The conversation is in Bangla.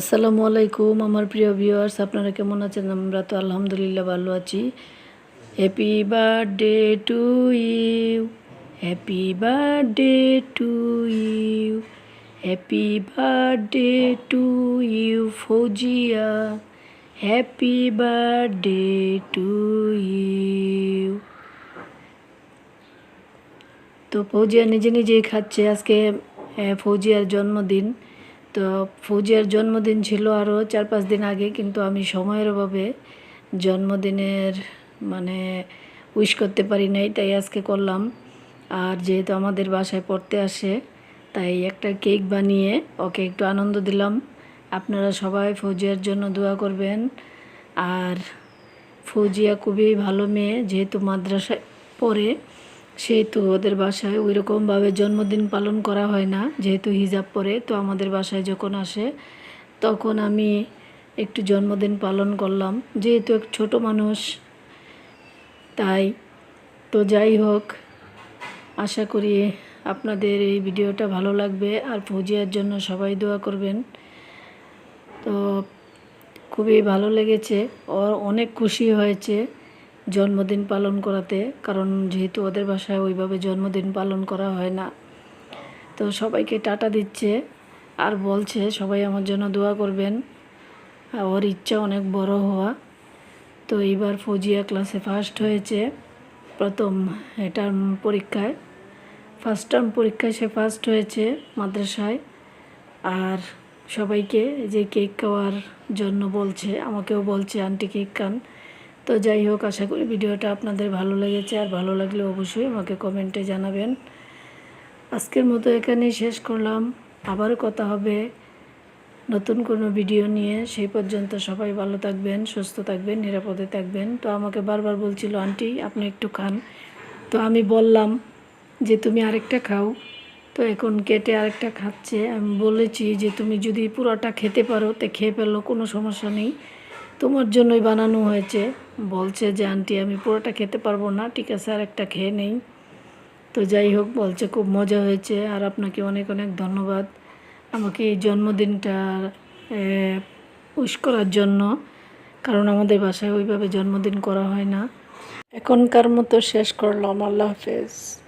আসসালামু আলাইকুম, আমার প্রিয় ভিউয়ার্স আপনারা কেমন আছেন? আমরা তো আলহামদুলিল্লাহ ভালো আছি। Happy birthday to you happy birthday to you happy birthday to you Fauzia happy birthday to you তো ফৌজিয়া নিজে নিজেই খাচ্ছে আজকে ফৌজিয়ার জন্মদিন। তো ফৌজিয়ার জন্মদিন ছিল আরও চার পাঁচ দিন আগে, কিন্তু আমি সময়ের অভাবে জন্মদিনের মানে উইশ করতে পারি নাই, তাই আজকে করলাম। আর যেহেতু আমাদের বাসায় পড়তে আসে, তাই একটা কেক বানিয়ে ওকে একটু আনন্দ দিলাম। আপনারা সবাই ফৌজিয়ার জন্য দোয়া করবেন। আর ফৌজিয়া খুবই ভালো মেয়ে, যেহেতু মাদ্রাসায় পড়ে সেহেতু ওদের বাসায় ওই রকমভাবে জন্মদিন পালন করা হয় না। যেহেতু হিজাব পরে, তো আমাদের বাসায় যখন আসে, তখন আমি একটু জন্মদিন পালন করলাম। যেহেতু এক ছোট মানুষ, তাই তো যাই হোক, আশা করি আপনাদের এই ভিডিওটা ভালো লাগবে। আর ফৌজিয়ার জন্য সবাই দোয়া করবেন। তো খুবই ভালো লেগেছে। ওর অনেক খুশি হয়েছে। জন্মদিন পালন করাতে, কারণ যেহেতু ওদের বাসায় ওইভাবে জন্মদিন পালন করা হয় না। তো সবাইকে টাটা দিচ্ছে আর বলছে, সবাই আমার জন্য দোয়া করবেন। ওর ইচ্ছা অনেক বড় হওয়া। তো এইবার ফৌজিয়া ক্লাসে ফার্স্ট হয়েছে। প্রথম টার্ম পরীক্ষায় ফার্স্ট টার্ম পরীক্ষায় সে ফার্স্ট হয়েছে মাদ্রাসায়। আর সবাইকে যে কেক খাওয়ার জন্য বলছে, আমাকেও বলছে, আন্টি কেক খান। তো যাই হোক, আশা করি ভিডিওটা আপনাদের ভালো লেগেছে। আর ভালো লাগলে অবশ্যই আমাকে কমেন্টে জানাবেন। আজকের মতো এখানেই শেষ করলাম। আবারও কথা হবে নতুন কোনো ভিডিও নিয়ে। সেই পর্যন্ত সবাই ভালো থাকবেন, সুস্থ থাকবেন, নিরাপদে থাকবেন। তো আমাকে বারবার বলছিল, আন্টি, আপনি একটু খান। তো আমি বললাম যে, তুমি আরেকটা খাও। তো এখন কেটে আরেকটা খাচ্ছে। আমি বলেছি যে, তুমি যদি পুরোটা খেতে পারো, তো খেয়ে ফেলো কোনো সমস্যা নেই। তোমার জন্যই বানানো হয়েছে। বলছে যে, আন্টি, আমি পুরোটা খেতে পারব না, ঠিক আছে, আর একটা খেয়ে নেই। তো যাই হোক, বলছে, খুব মজা হয়েছে, আর আপনাকে অনেক অনেক ধন্যবাদ। আমাকে এই জন্মদিনটা উইশ করার জন্য, কারণ আমাদের বাসায় ওইভাবে জন্মদিন করা হয় না। এখনকার মতো শেষ করলাম, আল্লাহ হাফেজ।